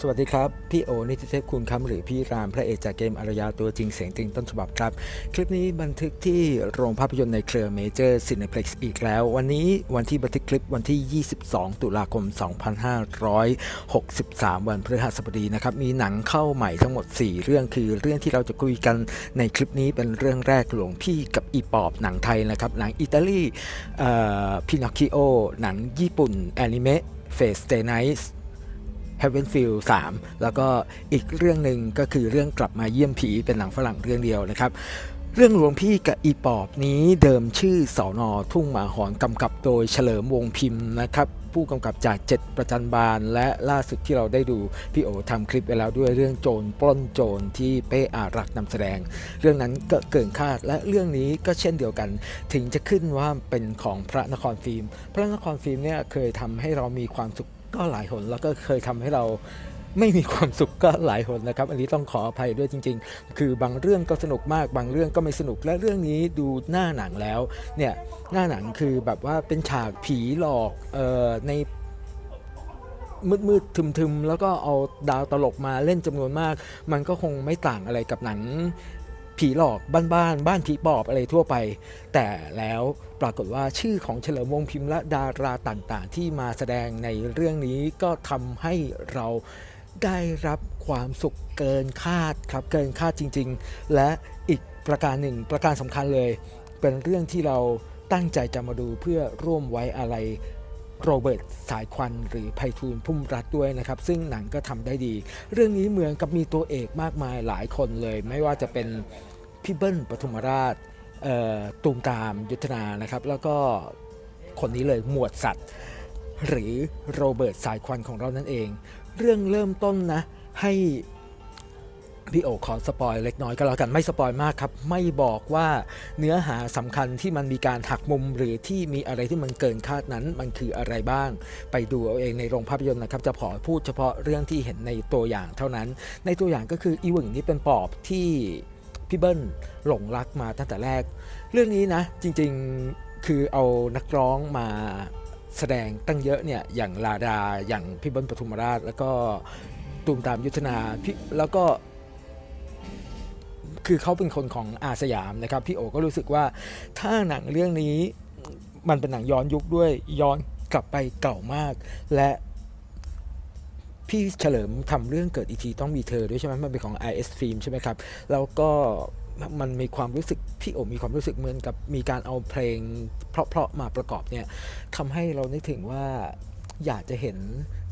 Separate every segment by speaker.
Speaker 1: สวัสดีครับ พี่โอนิติเทพคุณคำหรือพี่รามพระเอกจากเกมอารยาตัวจริงเสียงจริงต้นฉบับครับ คลิปนี้บันทึกที่โรงภาพยนตร์ในเครือเมเจอร์ซิน e เพล็กซ์อีกแล้ว วันนี้วันที่บันทึกคลิปวันที่ 22 ตุลาคม 2563 วันพฤหัสบดีนะครับ มีหนังเข้าใหม่ทั้งหมด 4 เรื่องคือเรื่องที่เราจะคุยกันในคลิปนี้เป็นเรื่องแรกหลวงพี่กับอีปอบหนังไทยนะครับหนังอิตาลีพินอคคิโอหนังญี่ปุ่นแอนิเมะเฟสเตไนส์ Heaven f i e l 3แล้วก็อีกเรื่องหนึ่งก็คือเรื่องกลับมาเยี่ยมผีเป็นหนังฝรั่งเรื่องเดียวนะครับ เรื่องหลวงพี่กับอีปอบนี้เดิมชื่อสอนอทุ่งหมาหอนกำกับโดยเฉลิมวงพิมพ์นะครับผู้กำกับจากเจ็ดประจันบาล และล่าสุดที่เราได้ดู พี่โอทำคลิปไปแล้วด้วยเรื่องโจรปล้นโจรที่เป้อารักนำแสดง เรื่องนั้นก็เกินคาดและเรื่องนี้ก็เช่นเดียวกัน ถึงจะขึ้นว่าเป็นของพระนครฟิล์ม พระนครฟิล์มเนี่ยเคยทำให้เรามีความสุข ก็หลายหนแล้วก็เคยทำให้เราไม่มีความสุขก็หลายหนนะครับ อันนี้ต้องขออภัยด้วยจริง ๆ คือบางเรื่องก็สนุกมาก บางเรื่องก็ไม่สนุกและเรื่องนี้ดูหน้าหนังแล้วเนี่ยหน้าหนังคือแบบว่าเป็นฉากผีหลอกเอ่อในมืดๆทึมๆแล้วก็เอาดาวตลกมาเล่นจำนวนมาก มันก็คงไม่ต่างอะไรกับหนัง ผีหลอกบ้านๆบบ้านผีปอบอะไรทั่วไป แต่แล้วปรากฏว่าชื่อของเฉลิมวงพิมพ์และดาราต่างๆ ที่มาแสดงในเรื่องนี้ก็ทำให้เราได้รับความสุขเกินคาดครับเกินคาดจริง ๆ และอีกประการหนึ่งประการสำคัญเลย เป็นเรื่องที่เราตั้งใจจะมาดูเพื่อร่วมไว้อะไร โรเบิร์ตสายควันหรือไพฑูรย์พุ่มรัฐด้วยนะครับ ซึ่งหนังก็ทำได้ดี เรื่องนี้เหมือนกับมีตัวเอกมากมายหลายคนเลย ไม่ว่าจะเป็นพี่เบิ้ลปทุมราชตูมตามยุทธนานะครับ แล้วก็คนนี้เลยหมวดสัตว์ หรือโรเบิร์ตสายควันของเรานั่นเอง เรื่องเริ่มต้นนะให้ พี่โอขอสปอยเล็กน้อยก็แล้วกันไม่สปอยมากครับ ไม่บอกว่าเนื้อหาสำคัญที่มันมีการหักมุมหรือที่มีอะไรที่มันเกินคาดนั้น มันคืออะไรบ้าง ไปดูเอาเองในโรงภาพยนตร์นะครับ จะขอพูดเฉพาะเรื่องที่เห็นในตัวอย่างเท่านั้น ในตัวอย่างก็คืออีวึงนี่เป็นปอบที่พี่เบิ้ลหลงรักมาตั้งแต่แรก เรื่องนี้นะ จริงๆคือเอานักร้องมาแสดงตั้งเยอะเนี่ยอย่างลาดาอย่างพี่เบิ้ลปทุมราช แล้วก็ตูมตามยุทธนาพี่แล้วก็ คือเขาเป็นคนของอาสยามนะครับพี่โอก็รู้สึกว่าถ้าหนังเรื่องนี้มันเป็นหนังย้อนยุคด้วยย้อนกลับไปเก่ามาก และพี่เฉลิมทำเรื่องเกิดอีทีต้องมีเธอด้วยใช่ไหมมันเป็นของ IS Film ใช่ไหมครับ แล้วก็มันมีความรู้สึกพี่โอมีความรู้สึกเหมือนกับมีการเอาเพลงเพราะๆมาประกอบเนี่ยทำให้เรานึกถึงว่า อยากจะเห็น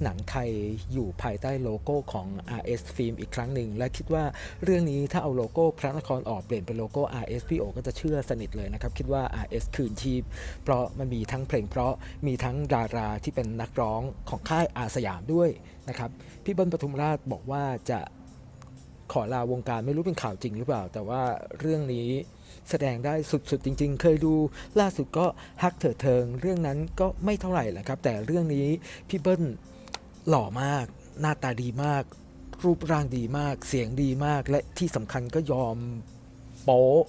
Speaker 1: หนังไทยอยู่ภายใต้โลโก้ของ RS Film อีกครั้งหนึ่ง และคิดว่าเรื่องนี้ถ้าเอาโลโก้พระนครออกเปลี่ยนเป็นโลโก้ RS พี่โอก็จะเชื่อสนิทเลยนะครับ คิดว่า RS คืนชีพ เพราะมันมีทั้งเพลงเพราะมีทั้งดาราที่เป็นนักร้องของค่ายอาสยามด้วยนะครับพี่เบิ้ลปทุมราชบอกว่าจะขอลาวงการไม่รู้เป็นข่าวจริงหรือเปล่า แต่ว่าเรื่องนี้ แสดงได้สุดๆจริง ๆ เคยดูล่าสุดก็ฮักเถิดเทิง เรื่องนั้นก็ไม่เท่าไหร่แหละครับ แต่เรื่องนี้พี่เบิ้ลหล่อมาก หน้าตาดีมาก รูปร่างดีมาก เสียงดีมาก และที่สำคัญก็ยอมโป๊ะ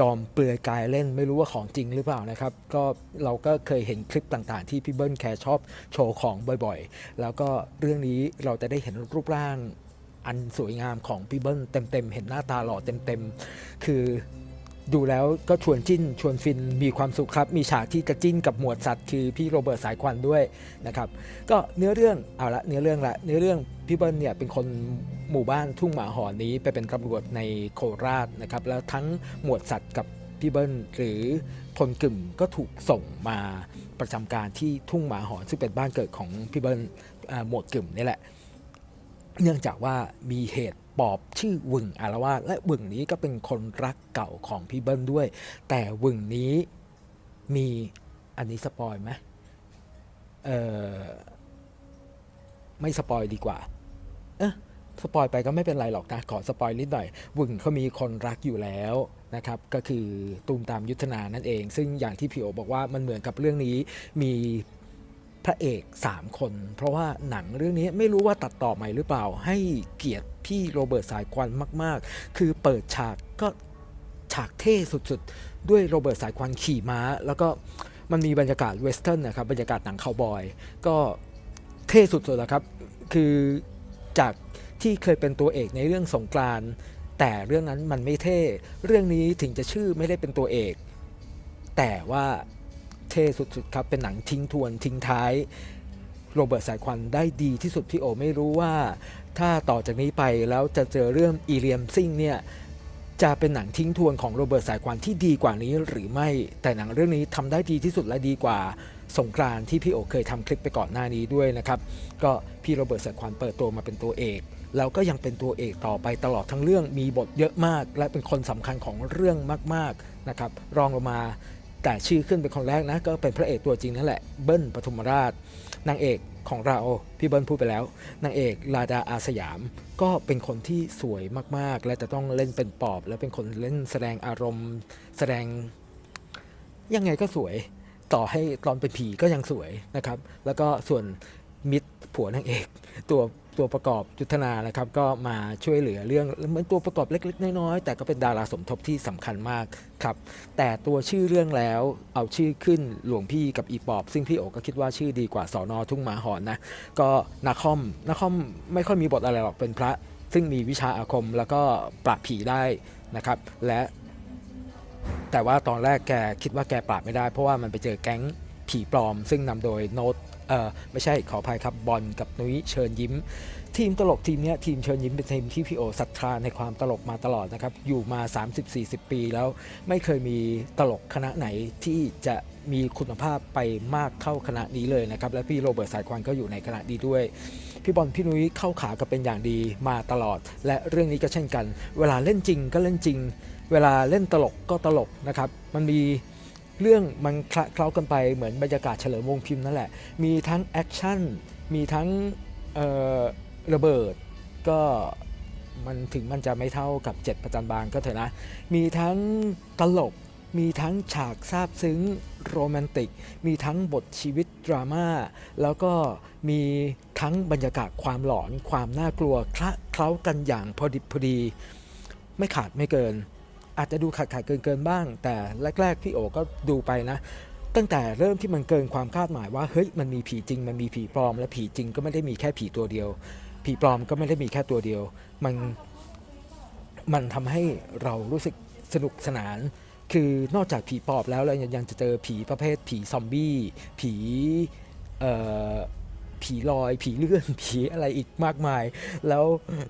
Speaker 1: ยอมเปลือยกายเล่นไม่รู้ว่าของจริงหรือเปล่านะครับ ก็เราก็เคยเห็นคลิปต่างๆ ที่พี่เบิ้ลแคร์ชอบโชว์ของบ่อยๆ แล้วก็เรื่องนี้เราจะได้เห็นรูปร่างอันสวยงามของพี่เบิ้ลเต็มๆ เห็นหน้าตาหล่อเต็มๆ คือ ดูแล้วก็ชวนจิ้นชวนฟินมีความสุขครับ มีฉากที่จะจิ้นกับหมวดสัตว์คือพี่โรเบิร์ตสายควันด้วยนะครับก็เนื้อเรื่องเอาละเนื้อเรื่องละเนื้อเรื่องพี่เบิ้ลเนี่ยเป็นคนหมู่บ้านทุ่งหมาหอนนี้ไปเป็นตำรวจในโคราชนะครับแล้วทั้งหมวดสัตว์กับพี่เบิ้ลหรือพลกึ่มก็ถูกส่งมาประจำการที่ทุ่งหมาหอนซึ่งเป็นบ้านเกิดของพี่เบิ้ลหมวดกึ่มนี่แหละ เนื่องจากว่ามีเหตุ ปอบชื่อวึงอารวาสและวึงนี้ก็เป็นคนรักเก่าของพี่เบิ้ลด้วย แต่วึงนี้มีอันนี้สปอยไหมเออไม่สปอยดีกว่า เอะสปอยไปก็ไม่เป็นไรหรอกนะขอสปอยนิดหน่อย วึงเขามีคนรักอยู่แล้วนะครับก็คือตูมตามยุทธนานั่นเอง ซึ่งอย่างที่พี่โอบอกว่ามันเหมือนกับเรื่องนี้มี พระเอก 3 คน เพราะว่าหนังเรื่องนี้ไม่รู้ว่าตัดต่อใหม่หรือเปล่า ให้เกียรติพี่โรเบิร์ตสายควันมาก ๆ คือเปิดฉากก็ฉากเท่สุด ๆ ด้วยโรเบิร์ตสายควันขี่ม้า แล้วก็มันมีบรรยากาศเวสเทิร์นนะครับบรรยากาศหนังคาวบอย ก็เท่สุดๆแล้วครับ คือจากที่เคยเป็นตัวเอกในเรื่องสงกรานแต่เรื่องนั้นมันไม่เท่ เรื่องนี้ถึงจะชื่อไม่ได้เป็นตัวเอก แต่ว่า ท่สุดๆครับ เป็นหนังทิ้งทวนทิ้งท้ายโรเบิร์ตสายควันได้ดีที่สุดพี่โอไม่รู้ว่า ถ้าต่อจากนี้ไปแล้วจะเจอเรื่องอีเลียมซิงเนี่ยจะเป็นหนังทิ้งทวนของโรเบิร์ตสายควันที่ดีกว่านี้หรือไม่แต่หนังเรื่องนี้ทำได้ดีที่สุดและดีกว่าสงกรานที่พี่โอเคยทำคลิปไปก่อนหน้านี้ด้วยนะครับ ก็พี่โรเบิร์ตสายควันเปิดตัวมาเป็นตัวเอกแล้วก็ยังเป็นตัวเอกต่อไปตลอดทั้งเรื่องมีบทเยอะมาก และเป็นคนสำคัญของเรื่องมาก ๆนะครับ รองลงมา แต่ชื่อขึ้นเป็นคนแรกนะ ก็เป็นพระเอกตัวจริงนั่นแหละ เบิ้ลปทุมราช นางเอกของเราพี่เบิ้ลพูดไปแล้ว นางเอกลาดาอาสยาม ก็เป็นคนที่สวยมากๆ และจะต้องเล่นเป็นปอบ และเป็นคนเล่นแสดงอารมณ์ แสดงยังไงก็สวย ต่อให้ตอนเป็นผีก็ยังสวยนะครับ แล้วก็ส่วนมิตรผัวนางเอก ตัว ตัวประกอบยุทธนานะครับก็มาช่วยเหลือเรื่องเหมือนตัวประกอบเล็ก ๆ น้อยๆแต่ก็เป็นดาราสมทบที่สำคัญมากครับแต่ตัวชื่อเรื่องแล้วเอาชื่อขึ้นหลวงพี่กับอีปอบ ซึ่งพี่โอก็คิดว่าชื่อดีกว่าสอนอทุ่งหมาหอนนะก็นาคอมนาคอมไม่ค่อยมีบทอะไรหรอกเป็นพระ ซึ่งมีวิชาอาคมแล้วก็ปราบผีได้นะครับและแต่ว่าตอนแรกแกคิดว่าแกปราบไม่ได้ เพราะว่ามันไปเจอแก๊งผีปลอม ซึ่งนำโดยโน้ต เออไม่ใช่ขออภัยครับบอลกับนุ้ยเชิญยิ้ม ทีมตลกทีมนี้ทีมเชิญยิ้มเป็นทีมที่พี่โอศรัทธาในความตลกมาตลอดนะครับ อยู่มา 30-40 ปีแล้วไม่เคยมีตลกคณะไหนที่จะมีคุณภาพไปมากเท่าคณะนี้เลยนะครับ และพี่โรเบิร์ตสายควันก็อยู่ในคณะนี้ด้วย พี่บอลพี่นุ้ยเข้าขากันเป็นอย่างดีมาตลอด และเรื่องนี้ก็เช่นกัน เวลาเล่นจริงก็เล่นจริง เวลาเล่นตลกก็ตลกนะครับมันมี เรื่องมันคละเคล้ากันไปเหมือนบรรยากาศเฉลิมวงพิมพ์นั่นแหละ มีทั้งแอคชั่น มีทั้งระเบิด ก็มันถึงมันจะไม่เท่ากับเจ็ดประจันบานก็เถอะนะ มีทั้งตลก มีทั้งฉากซาบซึ้งโรแมนติก มีทั้งบทชีวิตดราม่า แล้วก็มีทั้งบรรยากาศความหลอน ความน่ากลัว คละเคล้ากันอย่างพอดิบพอดี ไม่ขาดไม่เกิน อาจจะดูขาดขาดเกินเกินบ้าง แต่แรก ๆ พี่โอก็ดูไปนะ ตั้งแต่เริ่มที่มันเกินความคาดหมายว่าเฮ้ยมันมีผีจริง มันมีผีปลอม และผีจริงก็ไม่ได้มีแค่ผีตัวเดียว ผีปลอมก็ไม่ได้มีแค่ตัวเดียว มันมันทำให้เรารู้สึกสนุกสนาน คือนอกจากผีปอบแล้วเรายังจะเจอผีประเภทผีซอมบี้ ผีเอ่อผีลอย ผีเลื่อน ผีอะไรอีกมากมาย แล้ว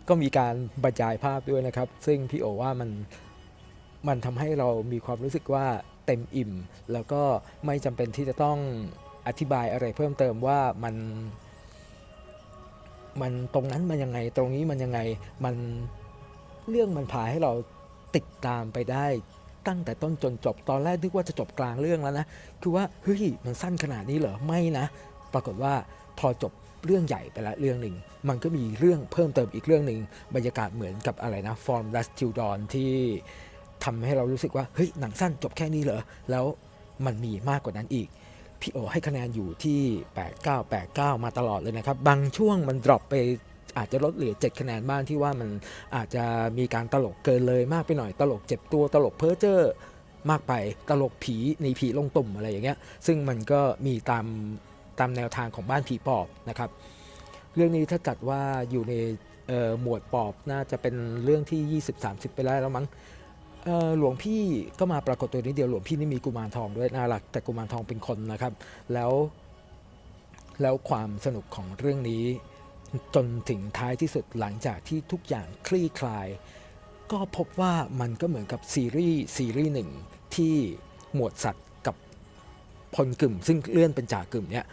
Speaker 1: ก็มีการบรรยายภาพด้วยนะครับ ซึ่งพี่โอว่ามัน มันทำให้เรามีความรู้สึกว่าเต็มอิ่ม แล้วก็ไม่จำเป็นที่จะต้องอธิบายอะไรเพิ่มเติมว่ามัน มันตรงนั้นมันยังไง ตรงนี้มันยังไงมันเรื่องมันพาให้เราติดตามไปได้ตั้งแต่ต้นจนจบตอนแรกนึกว่าจะจบกลางเรื่องแล้วนะ คือว่าเฮ้ยมันสั้นขนาดนี้เหรอไม่นะ ปรากฏว่าพอจบเรื่องใหญ่ไปละเรื่องหนึ่ง มันก็มีเรื่องเพิ่มเติมอีกเรื่องหนึ่งบรรยากาศเหมือนกับอะไรนะฟอร์มดัสติลดอนที่ ทำให้เรารู้สึกว่าเฮ้ยหนังสั้นจบแค่นี้เหรอแล้วมันมีมากกว่านั้นอีกพี่โอให้คะแนนอยู่ที่ 8 9 8 9 มาตลอดเลยนะครับ บางช่วงมันดรอปไปอาจจะลดเหลือ 7 คะแนนบ้างที่ว่ามันอาจจะมีการตลกเกินเลยมากไปหน่อย ตลกเจ็บตัวตลกเพ้อเจ้อมากไปตลกผีหนีผีลงตุ่มอะไรอย่างเงี้ย ซึ่งมันก็มีตามตามแนวทางของบ้านผีปอบนะครับ เรื่องนี้ถ้าจัดว่าอยู่ในหมวดปอบน่าจะเป็นเรื่องที่ 20-30 ไปแล้วแล้วมั้ง หลวงพี่ก็มาปรากฏตัวนิดเดียวหลวงพี่นี่มีกุมารทองด้วยน่ารักแต่กุมารทองเป็นคนนะครับ แล้วแล้วความสนุกของเรื่องนี้ จนถึงท้ายที่สุดหลังจากที่ทุกอย่างคลี่คลาย ก็พบว่ามันก็เหมือนกับซีรีส์ซีรีส์หนึ่งที่หมวดสัตว์กับพลกึ่ม ซึ่งเลื่อนเป็นจ่ากึ่มเนี่ย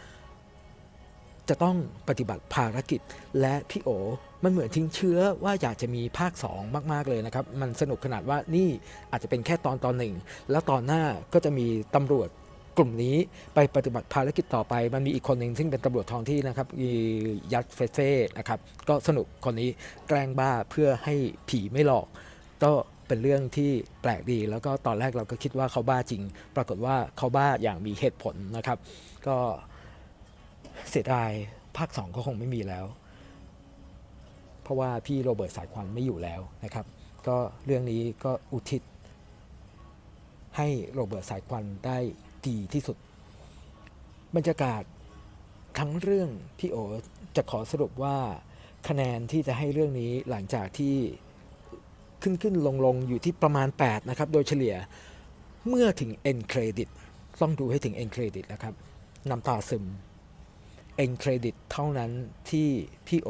Speaker 1: จะต้องปฏิบัติภารกิจและพี่โอ มันเหมือนทิ้งเชื้อว่าอยากจะมีภาค 2 มาก ๆ เลยนะครับ มันสนุกขนาดว่านี่อาจจะเป็นแค่ตอนตอนหนึ่ง แล้วตอนหน้าก็จะมีตำรวจกลุ่มนี้ไปปฏิบัติภารกิจต่อไป มันมีอีกคนหนึ่งซึ่งเป็นตำรวจท้องที่นะครับยัดเฟเซ่นะครับ ก็สนุกคนนี้แกล้งบ้าเพื่อให้ผีไม่หลอก ก็เป็นเรื่องที่แปลกดี แล้วก็ตอนแรกเราก็คิดว่าเขาบ้าจริง ปรากฏว่าเขาบ้าอย่างมีเหตุผลนะครับ ก็เสียดายภาค 2 ก็คงไม่มีแล้ว เพราะว่าพี่โรเบิร์ตสายควันไม่อยู่แล้วนะครับ ก็เรื่องนี้ก็อุทิศให้โรเบิร์ตสายควันได้ดีที่สุด บรรยากาศทั้งเรื่องพี่โอจะขอสรุปว่าคะแนนที่จะให้เรื่องนี้หลังจากที่ขึ้นขึ้นลงลงอยู่ที่ประมาณ 8 นะครับ โดยเฉลี่ยเมื่อถึง end credit ต้องดูให้ถึง end credit นะครับน้ำตาซึม end credit เท่านั้นที่พี่โอ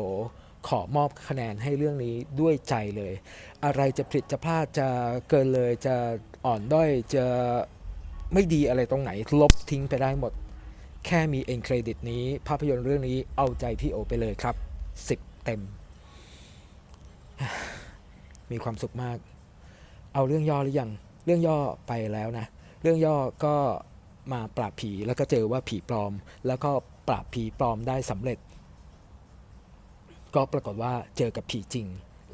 Speaker 1: ขอมอบคะแนนให้เรื่องนี้ด้วยใจเลย อะไรจะผิดจะพลาดจะเกินเลยจะอ่อนด้อยจะไม่ดีอะไรตรงไหน ลบทิ้งไปได้หมด แค่มี end credit นี้ ภาพยนตร์เรื่องนี้เอาใจพี่โอไปเลยครับ 10 เต็ม มีความสุขมาก เอาเรื่องย่อหรือยัง เรื่องย่อไปแล้วนะ เรื่องย่อก็มาปราบผีแล้วก็เจอว่าผีปลอม แล้วก็ปราบผีปลอมได้สำเร็จ ก็ปรากฏว่าเจอกับผีจริง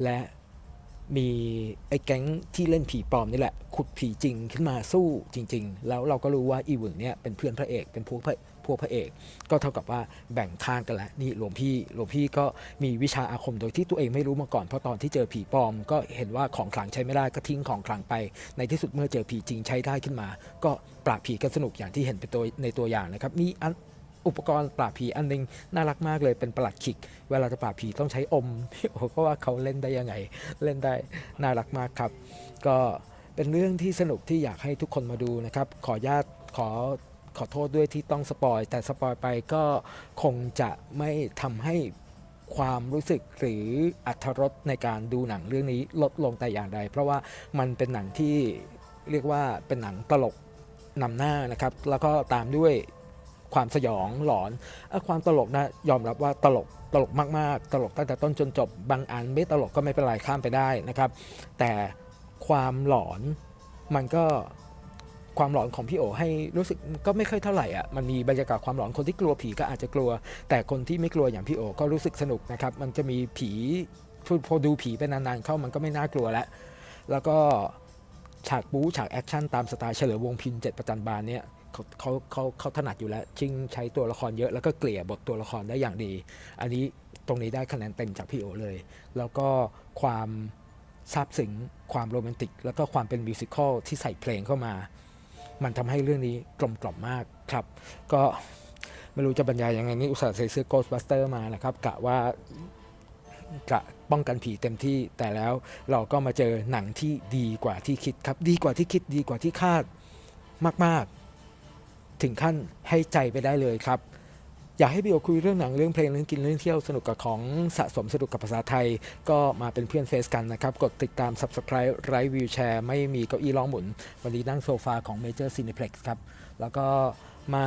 Speaker 1: และมีไอ้แก๊งที่เล่นผีปลอมนี่แหละ ขุดผีจริงขึ้นมาสู้จริง ๆ แล้วเราก็รู้ว่าอีหวึงเนี่ยเป็นเพื่อนพระเอกเป็นพวกพระพวกพระเอก ก็เท่ากับว่าแบ่งข้างกันแล้วนี่หลวงพี่หลวงพี่ก็มีวิชาอาคมโดยที่ตัวเองไม่รู้มาก่อนเพราะตอนที่เจอผีปลอม ก็เห็นว่าของขลังใช้ไม่ได้ก็ทิ้งของขลังไป ในที่สุดเมื่อเจอผีจริงใช้ได้ขึ้นมา ก็ปราบผีกันสนุกอย่างที่เห็นเป็นตัวในตัวอย่างนะครับมี อุปกรณ์ปราบผีอันหนึงน่ารักมากเลยเป็นประหลัดขิก เวลาจะปราบผีต้องใช้อมพี่โอก็ว่าเขาเล่นได้ยังไง เล่นได้น่ารักมากครับ ก็เป็นเรื่องที่สนุกที่อยากให้ทุกคนมาดูนะครับ ขออนุญาตขอขอโทษด้วยที่ต้องสปอยแต่สปอยไปก็คงจะไม่ทำให้ความรู้สึกหรืออัธรสในการดูหนังเรื่องนี้ลดลงแต่อย่างใด เพราะว่ามันเป็นหนังที่เรียกว่าเป็นหนังตลกนำหน้านะครับ แล้วก็ตามด้วย ความสยองหลอนอความตลกนะยอมรับว่าตลกตลกมากๆ ตลกตั้งแต่ต้นจนจบบางอันไม่ตลกก็ไม่เป็นไรข้ามไปได้นะครับ แต่ความหลอนมันก็ความหลอนของพี่โอให้รู้สึกก็ไม่ค่อยเท่าไหร่อะมันมีบรรยากาศความหลอนคนที่กลัวผีก็อาจจะกลัว แต่คนที่ไม่กลัวอย่างพี่โอก็รู้สึกสนุกนะครับ มันจะมีผีพอพอดูผีไปนานๆเข้ามันก็ไม่น่ากลัวแล้ว แล้วก็ฉากบู๊ฉากแอคชั่นตามสไตล์เฉลิมวงพิมพ์เจ็ดประจันบานเนี่ย เขาเขาเขาเขาถนัดอยู่แล้วชิงใช้ตัวละครเยอะแล้วก็เกลี่ยบทตัวละครได้อย่างดี อันนี้ตรงนี้ได้คะแนนเต็มจากพี่โอเลย แล้วก็ความซาบซึ้งความโรแมนติก แล้วก็ความเป็นมิวสิควลที่ใส่เพลงเข้ามา มันทำให้เรื่องนี้กลมกล่อมมากครับ ก็ไม่รู้จะบรรยายยังไงนี่อุตส่าห์ใส่เสื้อ Ghostbuster มานะครับกะว่ากะป้องกันผีเต็มที่แต่แล้วเราก็มาเจอหนังที่ดีกว่าที่คิดครับ ดีกว่าที่คิดดีกว่าที่คาดมาก ๆ ถึงขั้นให้ใจไปได้เลยครับ อยากให้พี่โอคุยเรื่องหนังเรื่องเพลงเรื่องกินเรื่องเที่ยวสนุกกับของสะสมสนุกกับภาษาไทย ก็มาเป็นเพื่อนเฟซกันนะครับ กดติดตาม Subscribe ไร้วิวแชร์ไม่มีเก้าอี้ร้องหมุน วันนี้นั่งโซฟาของ Major Cineplex ครับ แล้วก็มา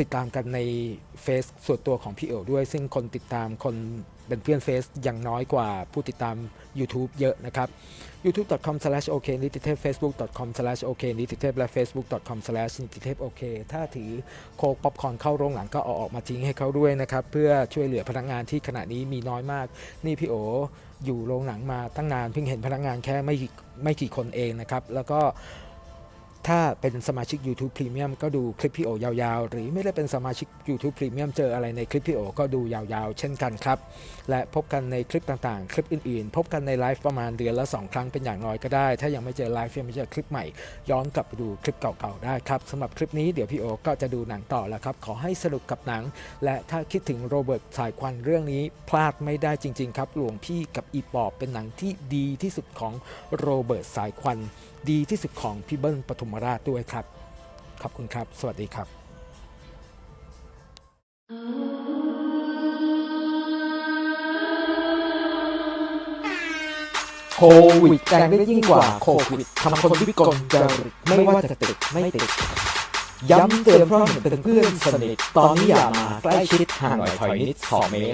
Speaker 1: ติดตามกันในเฟซส่วนตัวของพี่เอ๋วด้วย ซึ่งคนติดตามคน เป็นเพื่อนเฟซยังน้อยกว่าผู้ติดตาม YouTube เยอะนะครับ youtube.com/oknititep facebook.com/oknititep และ facebook.com/nititep ถ้าถือโคกป๊อปคอนเข้าโรงหนังก็เอาออกมาทิ้งให้เขาด้วยนะครับ เพื่อช่วยเหลือพนักงานที่ขณะนี้มีน้อยมาก นี่พี่โออยู่โรงหนังมาตั้งนานเพิ่งเห็นพนักงานแค่ไม่ไม่กี่คนเองนะครับ แล้วก็ ถ้าเป็นสมาชิก YouTube Premium ก็ดูคลิปพี่โอยาวๆ หรือไม่ได้เป็นสมาชิก YouTube Premium เจออะไรในคลิปพี่โอก็ดูยาวๆ เช่นกันครับ และพบกันในคลิปต่างๆ คลิปอื่นๆ พบกันในไลฟ์ประมาณเดือนละ 2 ครั้งเป็นอย่างน้อยก็ได้ ถ้ายังไม่เจอไลฟ์ยังไม่เจอคลิปใหม่ ย้อนกลับไปดูคลิปเก่าๆได้ครับสำหรับคลิปนี้เดี๋ยวพี่โอก็จะดูหนังต่อแล้วครับขอให้สนุกกับหนัง และถ้าคิดถึงโรเบิร์ตสายควันเรื่องนี้พลาดไม่ได้จริง ๆ ครับหลวงพี่กับอีปอบเป็นหนังที่ดีที่สุดของโรเบิร์ตสายควัน ดีที่สุดของพี่เบิ้ลปทุมราชด้วยครับ ขอบคุณครับ สวัสดีครับโควิดแรงได้ยิ่งกว่าโควิดทำคนวิกลจริตไม่ว่าจะติดไม่ติด ย้ำเตือนเพราะเห็นเป็นเพื่อนสนิท ตอนนี้อย่ามาใกล้ชิดห่างหน่อยถอยนิดสองเมตร